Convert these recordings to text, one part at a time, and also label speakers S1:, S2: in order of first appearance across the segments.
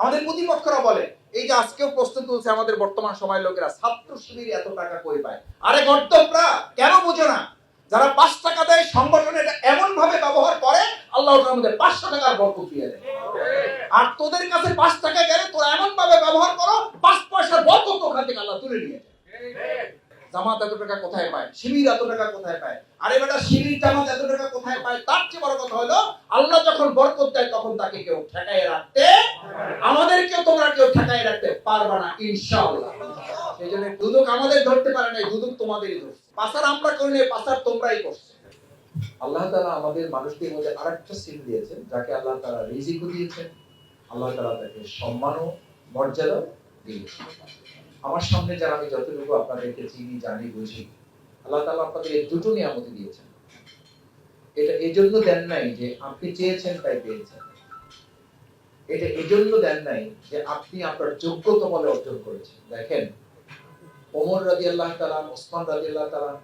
S1: আমাদের প্রতিপক্ষরা বলে, এই যে আজকেও প্রশ্ন তুলছে আমাদের বর্তমান সময়ের লোকেরা, ছাত্র শিবির এত টাকা কই পায়? আরে গর্তবরা কেন বুঝো না? যারা পাঁচ টাকা দেয়, সংগঠনে এটা এমন ভাবে ব্যবহার করে, আল্লাহ মধ্যে পাঁচশো টাকার বরকত দিয়ে দেয়। আর তোদের কাছে পাঁচ টাকা গেলে তোরা এমন ভাবে ব্যবহার করো, পাঁচ পয়সার বরকত ওখান থেকে আল্লাহ তুলে নিয়ে যায়। জামাত এত টাকা কোথায় পায়? শিবির এত টাকা কোথায় পায়? আরে বেটা, শিবির, জামাত এত টাকা কোথায় পায়? তার চেয়ে বড় কথা হলো, আল্লাহ যখন বরকত দেয়, তখন তাকে কেউ ঠেকায় রাখতে আমাদেরকেও তোমরা কেউ ঠেকায় রাখতে পারবা না, ইনশাআল্লাহ। সেই জন্য দুদক আমাদের ধরতে পারে না দুদক তোমাদেরই ধরছে। পাসার আমরা করি পাসার তোমরাই করছ। আল্লাহ তাআলা আমাদের মানুষদের মধ্যে আরেকটা সিল দিয়েছেন, যাকে আল্লাহ তাআলা রিজিকও দিয়েছেন, আল্লাহ তাআলা তাকে সম্মান ও মর্যাদা দিয়েছেন। আমার সামনে যারা আমি যতটুকু আপনাদেরকে চিনি, জানি, বুঝি, আল্লাহ তাআলা আপনাদের দুটো নিয়ামতি দিয়েছেন। এটা এই জন্য দেন নাই যে আপনি চেয়েছেন তাই পেয়েছেন। এটা এই জন্য দেন নাই যে আপনি আপনার যোগ্যতা বলে অর্জন করেছেন। দেখেন, ওমর রাজি আল্লাহ তালান ওসমান রাজি আল্লাহ তালান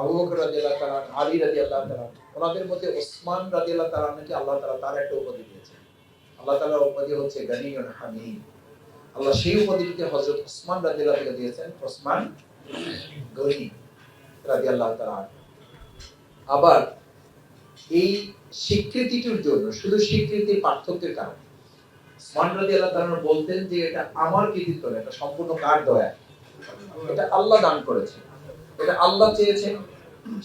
S1: আবু বকর রাজি আল্লাহ তালান আলী রাজি আল্লাহ তালান ওনাদের মধ্যে ওসমান রাজি আল্লাহ তালানকে আল্লাহ তালা তার একটা উপাধি দিয়েছেন। আল্লাহ তালার উপাধি হচ্ছে গানিয়ন হামিদ। আল্লাহ সেই উপাধিটিকে হজরত ওসমান রাজি আল্লাহ দিয়েছেন, ওসমান গনি রাজি আল্লাহ আবার এই স্বীকৃতিটির জন্য, শুধু স্বীকৃতির পার্থক্যের কারণে, ওসমান রাজি আল্লাহ বলতেন যে এটা আমার কৃতিত্ব না, এটা সম্পূর্ণ কার দয়া। এটা আল্লাহ দান করেছে এটা আল্লাহ চেয়েছেন,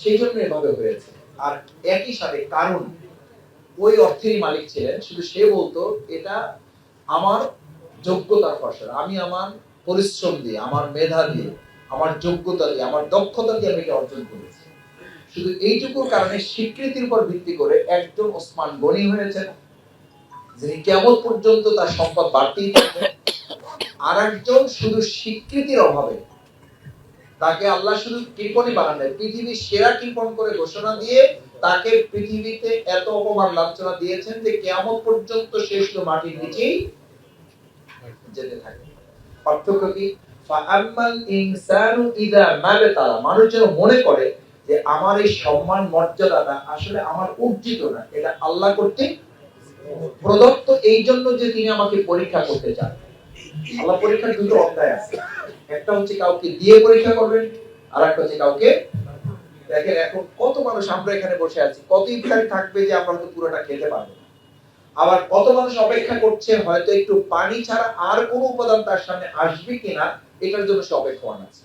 S1: সেই জন্য এভাবে হয়েছে। আর একই সাথে কারণ, ওই অর্থেরই মালিক ছিলেন, শুধু সে বলতো, এটা আমার যোগ্যতার ফসল আমি আমার পরিশ্রম দিয়ে, আমার মেধা দিয়ে, আমার যোগ্যতা দিয়ে, আমার দক্ষতা দিয়ে আমি এটা অর্জন করেছি। শুধু এইটুকুর কারণে স্বীকৃতির উপর ভিত্তি করে একজন ওসমান গণি হয়েছেন, যিনি কেমন পর্যন্ত তার সম্পদ বাড়তেই থাকবে। আর একজন শুধু স্বীকৃতির অভাবে তাকে আল্লাহ শুধু কৃপণই বানান নাই, পৃথিবীর সেরা কৃপণ করে ঘোষণা দিয়ে তাকে পৃথিবীতে এত অপমান লাঞ্ছনা দিয়েছেন যে কেমন পর্যন্ত সে শুধু মাটির নিচেই যেতে থাকে। পার্থক্য কি? ইনসানু ইদা মালাতালা মানুষ যেন মনে করে যে আমার এই সম্মান, মর্যাদাটা আসলে আমার অর্জিত না, এটা আল্লাহ কর্তৃক প্রদত্ত এই জন্য যে তিনি আমাকে পরীক্ষা করতে চান। আল্লাহ পরীক্ষার দুটো অধ্যায় আছে। একটা হচ্ছে কাউকে দিয়ে পরীক্ষা করবেন আর একটা হচ্ছে কাউকে দেখেন এখন কত মানুষ, আমরা এখানে বসে আছি, কত ইফতারি থাকবে যে আমরা হয়তো পুরোটা খেতে পারব। আবার কত মানুষ অপেক্ষা করছে হয়তো একটু পানি ছাড়া আর কোনো উপাদান তার সামনে আসবে কিনা এটার জন্য সে অপেক্ষমান আছে।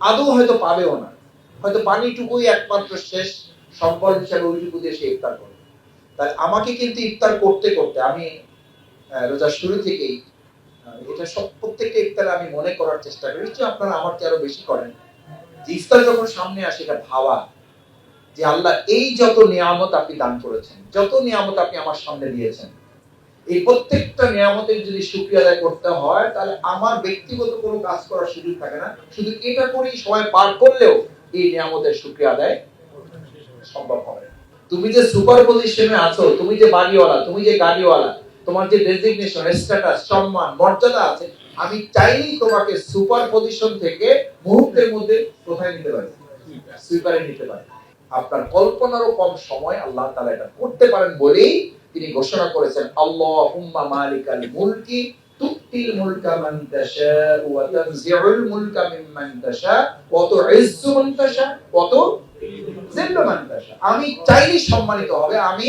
S1: আদৌ হয়তো পাবেও না। হয়তো পানিটুকুই একমাত্র শেষ সম্বল হিসাবে ওইটুকু দিয়ে সে ইফতার করবে তাই আমাকে কিন্তু ইফতার করতে করতে আমি রোজার শুরু থেকেই এটা সব প্রত্যেকটা ইফতারে আমি মনে করার চেষ্টা করি আপনারা আমার চেয়ে আরও বেশি করেন। ইফতার যখন সামনে আসে এটা ভাবা। যে আল্লাহ এই যত নিয়ামত আপনি দান করেছেন, যত নিয়ামত আপনি আমার সামনে দিয়েছেন, এই প্রত্যেকটা নিয়ামতের যদি শুক্রিয়া আদায় করতে হয়, তাহলে আমার ব্যক্তিগত কোনো কাজ করার সুযোগ থাকে না। শুধু এটা করেই সময় পার করলেও এই নিয়ামতের শুক্রিয়া আদায় সম্ভব হবে তুমি যে সুপার পজিশনে আছো, তুমি যে বাড়িওয়ালা, তুমি যে গাড়িওয়ালা, তোমার যে ডেজিগনেশন স্ট্যাটাস সম্মান, মর্যাদা আছে, আমি চাইলেই তোমাকে সুপার পজিশন থেকে মুহূর্তের মধ্যে কোথায় নিতে পারি? সুইপারে নিতে পারি। আপনার কল্পনারও কম সময় আল্লাহ তাআলা এটা করতে পারেন বলেই তিনি ঘোষণা করেছেন, আল্লাহুম্মা মালিকাল মুলকি তুতিল মুলকা মান তাশা ওয়া তানজিউল মুলকা মিম্মান তাশা মান তাশা মান তাশা আমি চাইলেই সম্মানিত হবে, আমি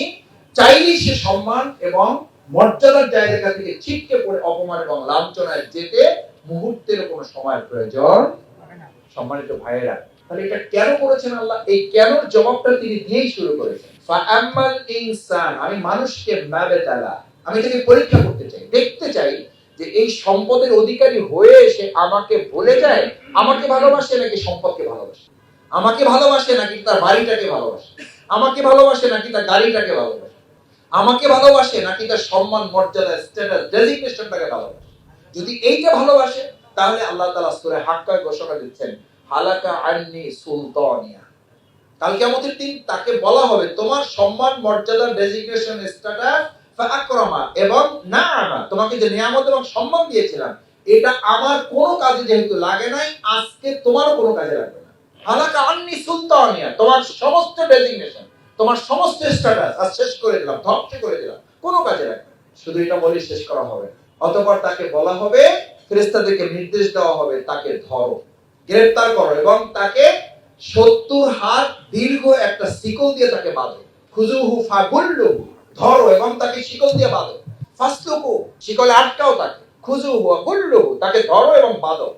S1: সে সম্মান এবং মর্যাদার জায়গা থেকে ছিটকে পড়ে অপমান এবং লাঞ্ছনায় যেতে মুহূর্তের কোনো সময়ের প্রয়োজন সম্মানিত ভাইয়েরা তাহলে এটা কেন করেছেন আল্লাহ? এই কেনর জবাবটা তিনি দিয়েই শুরু করেছেন। ফাআম্মাল ইনসান, আমি মানুষকে মাবেতালা, আমি তাকে পরীক্ষা করতে চাই, দেখতে চাই যে এই সম্পদের অধিকারী হয়ে এসে আমাকে বলে যায়, আমাকে ভালোবাসে নাকি সম্পদকে ভালোবাসে? আমাকে ভালোবাসে নাকি তার বাড়িটাকে ভালোবাসে? আমাকে ভালোবাসে নাকি তার গাড়িটাকে ভালোবাসে? আমাকে ভালোবাসে নাকি তার সম্মান, মর্যাদা স্ট্যাটাস ডেজিগনেশনটাকে ভালোবাসে? যদি এইটা ভালোবাসে, তাহলে আল্লাহ তাআলা সূরা হাক্কায় ঘোষণা দিচ্ছেন হালাকা আন্নি সুলতানিয়া কাল কিয়ামতের দিন তাকে বলা হবে, তোমার সম্মান, মর্যাদা ডেজিগনেশন স্ট্যাটাস ফাকরামা এবং নাআমা, তোমাকে যে নিয়ামত এবং সম্মান দিয়েছিলাম, এটা আমার কোনো কাজে যেহেতু লাগে নাই, আজকে তোমারও কোনো কাজে লাগবে না হালাকা আন্নি সুলতানিয়া, তোমার সমস্ত ডেজিগনেশন তোমার সমস্ত স্ট্যাটাস আজ শেষ করে দিলাম, ধ্বংস করে দিলাম, কোনো কাজে লাগবে না। শুধু এটা বলে শেষ করা হবে না। অতঃপর তাকে বলা হবে ফেরেস্তাদেরকে নির্দেশ দেওয়া হবে, তাকে ধরো গ্রেফতার করো এবং তাকে সত্তর হাত দীর্ঘ একটা শিকল দিয়ে তাকে বাঁধো। খুজুহু ফাগুল্লু, ধরো এবং তাকে শিকল দিয়ে বাঁধো। ফাসলুকু, শিকলে আটকাও তাকে। খুজুহু গুল্লু, তাকে ধরো এবং বাঁধো।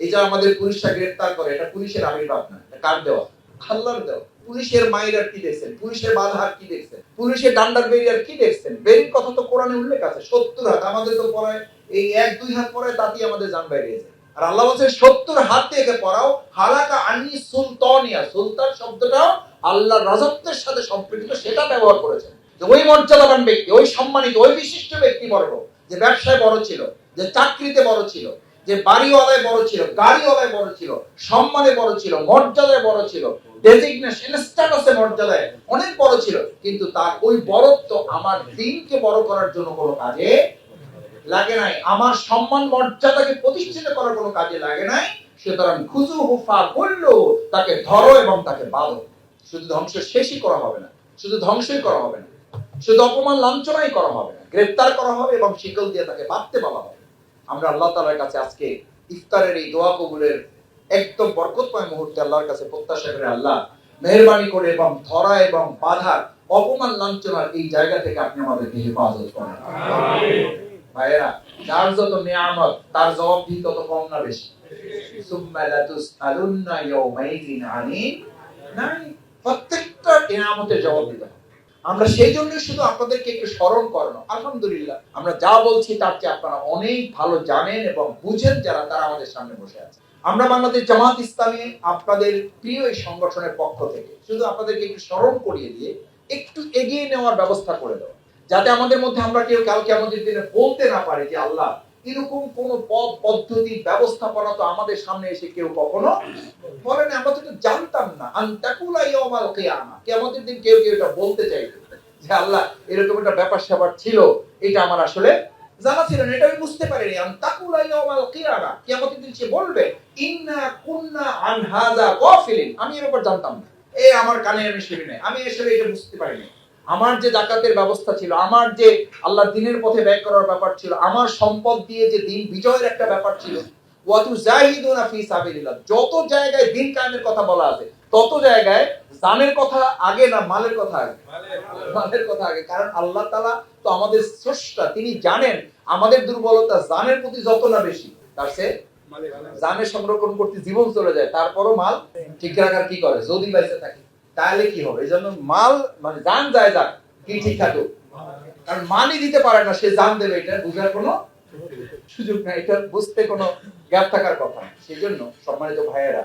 S1: এই যে আমাদের পুলিশরা গ্রেফতার করে, এটা পুলিশের আবির্ভাব না, এটা কার দেওয়া? আল্লাহর দেওয়া। পুলিশের মায়ের আর কি দেখছেন? পুলিশের বাধা আর কি দেখছেন? পুলিশের ডান্ডার বেরিয়ার কি দেখছেন? বেরির কথা তো কোরআনে উল্লেখ আছে, সত্তর হাত। আমাদের তো পড়ায়, এই এক দুই হাত পরে তাতেই আমাদের জান বাইরে যায়। আর আল্লাহ বলছে, সত্তর হাত দিয়ে একে পড়াও। হালাকা আনি সুলতানিয়া। সুলতান শব্দটাও আল্লাহর রাজত্বের সাথে সম্পৃক্ত, সেটা ব্যবহার করেছেন। যে ওই মর্যাদাবান ব্যক্তি, ওই সম্মানিত, ওই বিশিষ্ট ব্যক্তি বর্গ যে ব্যবসায় বড় ছিল, যে চাকরিতে বড় ছিল, যে বাড়িওয়ালায় বড় ছিল, গাড়িওয়ালায় বড় ছিল, সম্মানে বড় ছিল, মর্যাদায় বড় ছিল ডেজিগনেশন স্ট্যাটাসে মর্যাদায় অনেক বড় ছিল, কিন্তু তার ওই বড়ত্ব আমার দিনকে বড় করার জন্য কোনো কাজে লাগে নাই। আমার সম্মান, মর্যাদাকে প্রতিষ্ঠিত করার কোনো কাজে লাগে নাই। সুতরাং খুজু হুফা বলল তাকে ধরো এবং তাকে বাঁধো। শুধু ধ্বংস শেষই করা হবে না। শুধু ধ্বংসই করা হবে না। শুধু অপমান, লাঞ্ছনাই করা হবে না। গ্রেফতার করা হবে এবং শিকল দিয়ে তাকে বাঁধতে বলা হবে। আমরা আল্লাহ তাআলার কাছে আজকে ইফতারের এই দোয়া কবুলের একদম বরকতময় মুহূর্তে আল্লাহর কাছে প্রত্যাশা করে আল্লাহ, মেহরবানি করে এবং ধরা এবং বাধার অপমান, লাঞ্ছনার এই জায়গা থেকে আপনি আমাদেরকে হেফাজত করেন। ভাইয়েরা, যার যত নিয়ামত, তার জবাবদিহি তত কম না বেশি। জবাব আমরা সেই জন্য শুধু আপনাদেরকে একটু স্মরণ করানো। আলহামদুলিল্লাহ, আমরা যা বলছি তার চেয়ে আপনারা অনেক ভালো জানেন এবং বুঝেন যারা তারা আমাদের সামনে বসে আছে। আমরা বাংলাদেশ জামাত ইসলামী আপনাদের প্রিয় এই সংগঠনের পক্ষ থেকে শুধু আপনাদেরকে একটু স্মরণ করিয়ে দিয়ে একটু এগিয়ে নেওয়ার ব্যবস্থা করে দেওয়া যাতে আমাদের মধ্যে আমরা কেউ কালকে আমাদের দিনে বলতে না পারি যে আল্লাহ, এরকম কোন পদ পদ্ধতি, ব্যবস্থাপনা তো আমাদের সামনে এসে কেউ কখনো বলেন আমরা তো জানতাম না। আন্তাকুলা ইয়াউমাল কিয়ামা। দিন কেউ কেউ এটা বলতে চাইবে যে আল্লাহ, এরকম একটা ব্যাপার স্যাপার ছিল। এটা আমার আসলে জানা ছিল না। এটা আমি বুঝতে পারিনি। আন্তাকুলা ইয়াউমাল কিয়ামা। কিয়ামতের দিন সে বলবে, ইন্না কুন্না আন হাযা আমি এর ব্যাপার জানতাম না। এ আমার কানে আমি শুনি নাই। আমি আসলে এটা বুঝতে পারিনি। আমার যে জাকাতের ব্যবস্থা ছিল, আমার যে আল্লাহ দিনের পথে ব্যয় করার ব্যাপার ছিল, আমার সম্পদ দিয়ে যে দিন বিজয়ের একটা ব্যাপার ছিল যত জায়গায় দিন কায়েমের কথা বলা আছে, তত জায়গায় কথা আগে না মালের কথা আগে? মালের কথা আগে, কারণ আল্লাহ তাআলা তো আমাদের স্রষ্টা, তিনি জানেন আমাদের দুর্বলতা জানের প্রতি যত না বেশি, তার সে জানের সংরক্ষণ করতে জীবন চলে যায়, তারপরও মাল ঠিক রাখার কি করে? যদি বাইসে থাকে। তাহলে কি হবে? এই জন্য মাল মানে জান যায় যাক কি ঠিক থাকুক। কারণ মালই দিতে পারে না, সে জান দেবে, এটা বুঝার কোনো সুযোগ নাই, এটা বুঝতে কোনো গ্যাপ থাকার কথা সেই জন্য সম্মানিত ভাইয়েরা,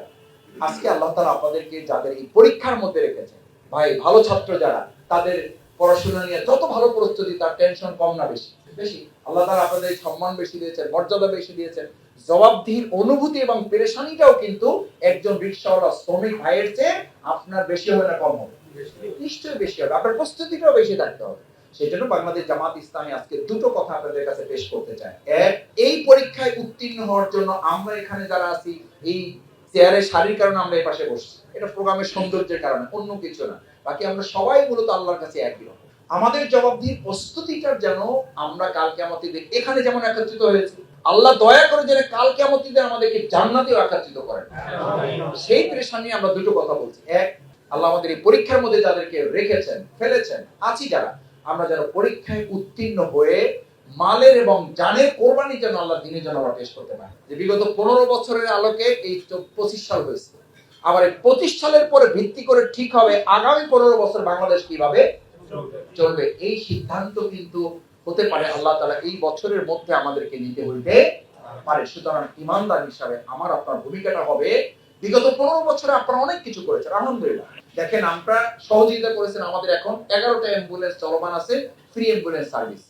S1: আজকে আল্লাহ তাআলা আপনাদেরকে যাদের এই পরীক্ষার মধ্যে রেখেছেন, ভাই, ভালো ছাত্র যারা, তাদের পড়াশোনা নিয়ে যত ভালো প্রস্তুতি, তার টেনশন কম না বেশি। বেশি। আল্লাহ তাআলা আপনাদের সম্মান বেশি দিয়েছেন, মর্যাদা বেশি দিয়েছেন। জবাবদিহির অনুভূতি এবং পেরেশানিটাও কিন্তু একজন রিক্সাওয়ালা শ্রমিক ভাইয়ের চেয়ে আপনার বেশি হবে না কম হবে? নিশ্চয়ই বেশি হবে। আপনার প্রস্তুতিটাও বেশি থাকতে হবে। সেই জন্য বাংলাদেশ জামাত ইসলামী আজকে দুটো কথা আপনাদের কাছে পেশ করতে চাই। এক, এই পরীক্ষায় উত্তীর্ণ হওয়ার জন্য আমরা এখানে যারা আছি, এই চেয়ারে সারির কারণে আমরা এই পাশে বসছি। এটা প্রোগ্রামের সৌন্দর্যের কারণে, অন্য কিছু না। বাকি আমরা সবাই মূলত আল্লাহর কাছে একই রকম। আমাদের জবাবদিহির প্রস্তুতিটার যেন আমরা কালকে কেমতিদের এখানে যেমন একত্রিত হয়েছে আল্লাহ দয়া করে যেন কাল কেমতিদের আমাদেরকে জান্নাতেও একত্রিত করেন। সেই প্রেশার নিয়ে আমরা দুটো কথা বলছি। এক আল্লাহ আমাদের এই পরীক্ষার মধ্যে যাদেরকে রেখেছেন ফেলেছেন আছি যারা। আমরা যেন পরীক্ষায় উত্তীর্ণ হয়ে মালের এবং জানের কোরবানি যেন আল্লাহ দিনের জন্য আমরা পেশ করতে পারি। যে বিগত পনেরো বছরের আলোকে এই পঁচিশ সাল হয়েছে। আবার এই পঁচিশ সালের পরে ভিত্তি করে ঠিক হবে আগামী পনেরো বছর বাংলাদেশ কীভাবে চলবে? এই সিদ্ধান্ত কিন্তু হতে পারে, আল্লাহ তাআলা এই বছরের মধ্যে আমাদেরকে নিতে হইতে পারে। সুতরাং ইমানদার হিসাবে আমার আপনার ভূমিকাটা হবে, বিগত পনেরো বছরে আপনারা অনেক কিছু করেছেন, আলহামদুলিল্লাহ। দেখেন, আমরা সহযোগিতা করেছেন আমাদের এখন এগারোটা অ্যাম্বুলেন্স চলমান আছে ফ্রি অ্যাম্বুলেন্স সার্ভিস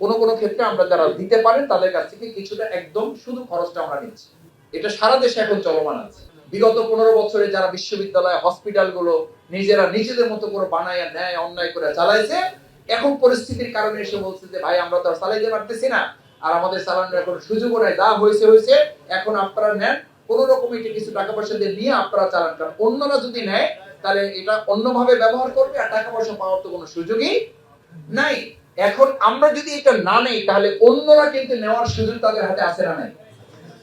S1: কোন কোন ক্ষেত্রে আমরা যারা দিতে পারেন তাদের কাছ থেকে কিছুটা একদম শুধু খরচটা আমরা নিচ্ছি। এটা সারা দেশে এখন চলমান আছে। বিগত পনেরো বছরে যারা বিশ্ববিদ্যালয় হসপিটালগুলো নিজেরা নিজেদের মতো করে বানায়, নেয়, অন্যায় করে চালাইছে এখন পরিস্থিতির কারণে এসে বলছে যে, ভাই, আমরা তো আর চালাইতে পারতেছি না। আর আমাদের চালানোর এখন সুযোগও নাই। যা হয়েছে হয়েছে। এখন আপনারা নেন। কোন রকম এটা কিছু টাকা পয়সা দিয়ে নিয়ে আপনারা চালান। কারণ অন্যরা যদি নেয়, তাহলে এটা অন্যভাবে ব্যবহার করবে। আর টাকা পয়সা পাওয়ার তো কোনো সুযোগই নাই। এখন আমরা যদি এটা না নেই, তাহলে অন্যরা কিন্তু নেওয়ার সুযোগ তাদের হাতে আসে না নাই।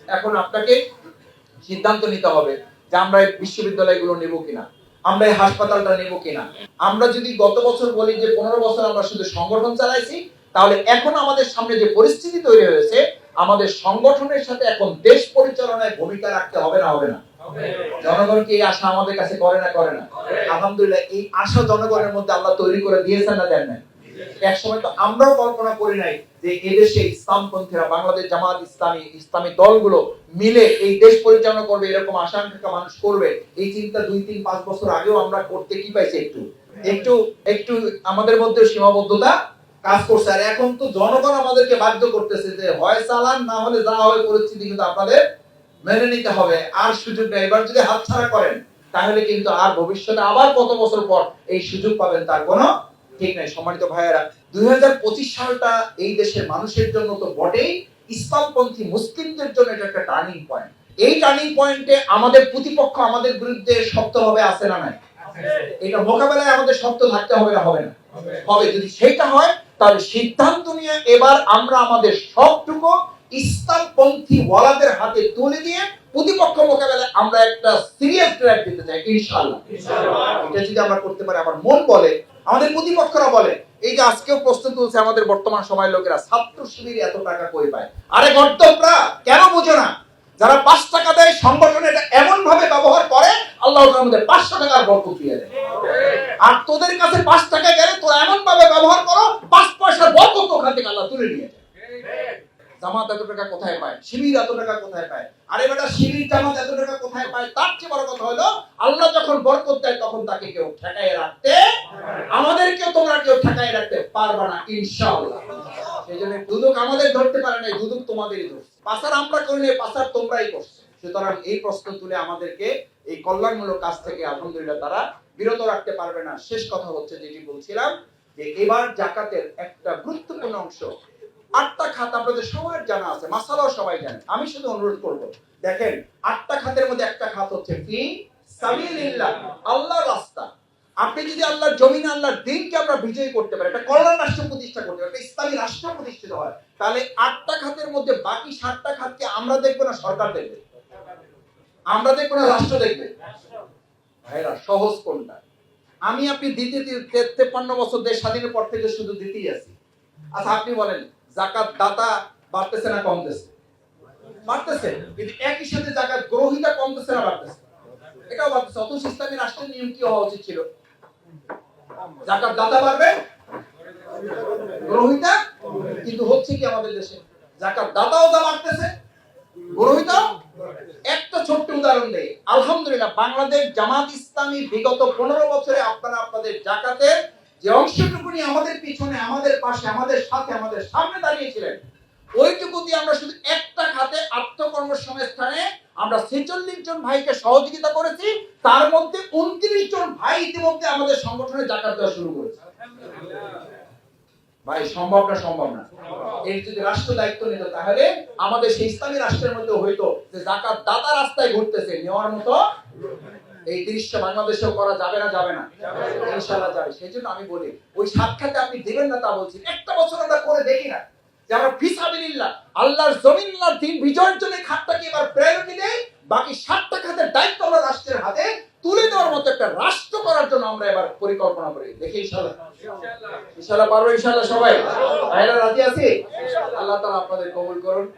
S1: এখন আপনাকে সিদ্ধান্ত নিতে হবে যে, আমরা বিশ্ববিদ্যালয়গুলো নেব কিনা। আমরা এই হাসপাতালটা নেব কিনা? আমরা যদি গত বছর বলি যে পনেরো বছর আমরা শুধু সংগঠন চালাইছি তাহলে এখন আমাদের সামনে যে পরিস্থিতি তৈরি হয়েছে আমাদের সংগঠনের সাথে এখন দেশ পরিচালনায় ভূমিকা রাখতে হবে না হবে না? জনগণ কি এই আশা আমাদের কাছে করে না করে না? আলহামদুলিল্লাহ এই আশা জনগণের মধ্যে আল্লাহ তৈরি করে দিয়েছেন না দেন নাই? এক সময় তো আমরাও কল্পনা করি নাই যে এদেশে ইসলামপন্থীরা, বাংলাদেশ জামাত ইসলামী ইসলামী দলগুলো মিলে এই দেশ পরিচালনা করবে, এরকম মানুষ করবে। এই চিন্তা দুই, তিন, পাঁচ বছর আগেও আমরা করতে কি পাইছি একটু? একটু একটু আমাদের মধ্যে সীমাবদ্ধতা কাজ করছে। আর এখন তো জনগণ আমাদেরকে বাধ্য করতেছে যে হয় চালান, না হলে যা হয় পরিস্থিতি কিন্তু আপনাদের মেনে নিতে হবে। আর সুযোগ নেই। এবার যদি হাতছাড়া করেন, তাহলে কিন্তু আর ভবিষ্যতে আবার কত বছর পর এই সুযোগ পাবেন তার কোনো ঠিক নাই সম্মানিত ভাইয়েরা দুই হাজার পঁচিশ সালটা এই দেশের মানুষের জন্য তো বটেই ইসলামপন্থী মুসলিমদের জন্য এটা একটা টার্নিং পয়েন্ট এই টার্নিং পয়েন্টে আমাদের প্রতিপক্ষ আমাদের বিরুদ্ধে শক্তভাবে আসে না নাই? এটা মোকাবেলায় আমাদের শক্ত থাকতে হবে না হবে না? হবে। যদি সেটা হয় তাহলে সিদ্ধান্ত নিয়ে এবার আমরা আমাদের সবটুকু ইসলামপন্থী ওয়ালাদের হাতে তুলে দিয়ে প্রতিপক্ষ মোকাবেলায় আমরা একটা সিরিয়াস ট্র্যাক দিতে চাই ইনশাআল্লাহ। এটা যদি আমরা করতে পারি আমার মন বলে আমাদের প্রতিপক্ষরা বলে, এই যে আজকেও প্রশ্ন তুলছে আমাদের বর্তমান সময়ের লোকেরা, ছাত্র শিবির এত টাকা কই পায়? আরে গর্তবরা, কেন বুঝো না? যারা পাঁচ টাকা দেয়, সংগঠন এটা এমন ভাবে ব্যবহার করে, আল্লাহ আমাদের পাঁচশো টাকার বরকত দিয়ে দেয়। আর তোদের কাছে পাঁচ টাকা গেলে তোরা এমন ভাবে ব্যবহার করো, পাঁচ পয়সার বরকত ওখান থেকে আল্লাহ তুলে নিয়ে যায়। জামাত এত টাকা কোথায় পায়? শিবির এত টাকা কোথায় পায়? আরে বেটা, শিবির, জামাত এত টাকা কোথায় পায়? তার চেয়ে বড় কথা হলো, আল্লাহ যখন বরকত দেয়, তখন তাকে কেউ ঠেকায় রাখতে আমাদেরকেও তোমরা কেউ ঠেকায় রাখতে পারবে না, ইনশাআল্লাহ। সেই জন্য দুদক আমাদের ধরতে পারে না দুদক তোমাদেরই ধরছে পাসার আমরা করি নাই, পাসার তোমরাই করছ। সুতরাং এই প্রশ্ন তুলে আমাদেরকে এই কল্যাণমূলক কাজ থেকে আলহামদুলিল্লাহ তারা বিরত রাখতে পারবে না। শেষ কথা হচ্ছে যেটি বলছিলাম, যে এবার জাকাতের একটা গুরুত্বপূর্ণ অংশ আটটা খাত আপনাদের সবার জানা আছে, মাসালাও সবাই জানে। আমি শুধু অনুরোধ করব, দেখেন, আটটা খাতের মধ্যে একটা খাত হচ্ছে ফি সাবিলিল্লাহ, আল্লাহর রাস্তা। আপনি যদি আল্লাহর জমিন, আল্লাহর দিনকে আমরা বিজয়ী করতে পারি, একটা কল্যাণ রাষ্ট্র প্রতিষ্ঠা করতে পারি ইসলামী রাষ্ট্র প্রতিষ্ঠিত হয়, তাহলে আটটা খাতের মধ্যে বাকি সাতটা খাতকে আমরা দেখব না সরকার দেখবে? আমরা দেখব না রাষ্ট্র দেখবে? ভাইরা, সহজ কোনটা? আমি আপনি দ্বিতীয় তেপ্পান্ন বছর দেশ স্বাধীনের পর থেকে শুধু দিতেই আছি। আচ্ছা আপনি বলেন। জাকাত দাতা বাড়তেছে না কমতেছে? বাড়তেছে, কিন্তু একই সাথে জাকাত গ্রহিতা কমতেছে না বাড়তেছে। এটাও বাড়তেছে, অথচ ইসলামী রাষ্ট্রের নিয়ম কি হওয়া উচিত ছিল? জাকাত দাতা বাড়বে, গ্রহিতা, কিন্তু হচ্ছে কি আমাদের দেশে? জাকাত দাতাও যা বাড়তেছে, গ্রহিতাও। একটা ছোট্ট উদাহরণ দেই। আলহামদুলিল্লাহ, বাংলাদেশ জামাত ইসলামী বিগত পনেরো বছরে আপনারা আপনাদের জাকাতের যে অংশটুকু নিয়ে আমাদের পিছনে, আমাদের পাশে, আমাদের সাথে, আমাদের সামনে দাঁড়িয়েছিলেন, ওইটুকু দিয়ে আমরা শুধু একটা খাতে আত্মকর্মসংস্থানে আমরা ছেচল্লিশ জন ভাইকে সহযোগিতা করেছি, তার মধ্যে উনত্রিশ জন ভাই ইতিমধ্যে আমাদের সংগঠনে জাকাত দেওয়া শুরু করেছে। ভাই, সম্ভব না সম্ভব না। এর যদি রাষ্ট্র দায়িত্ব নিত, তাহলে আমাদের সেই ইসলামী রাষ্ট্রের মধ্যে হইতো যে জাকাত দাতা রাস্তায় ঘুরতেছে, নেওয়ার মতো এই দৃশ্য বাংলাদেশেও করা যাবে না যাবে না? ইনশাআল্লাহ যাবে। সেই জন্য আমি বলি, ওই সাক্ষাতে আপনি দিবেন না তা বলছি। একটা বছর আমরা করে দেখি না। যে আমরা ফিসাবিল্লাহ আল্লাহর জমিন, আল্লাহর দিন বিজয়ের জন্য এই খাতটাকে এবার প্রায়োরিটি দেই, বাকি সাতটা খাতের দায়িত্ব আমরা রাষ্ট্রের হাতে তুলে দেওয়ার মতো একটা রাষ্ট্র করার জন্য আমরা এবার পরিকল্পনা করি। দেখি, ইনশাআল্লাহ। ইনশাআল্লাহ পারব, ইনশাআল্লাহ সবাই। ভাইরা রাজি আছি? আল্লাহ তাআলা আপনাদের কবুল করুন।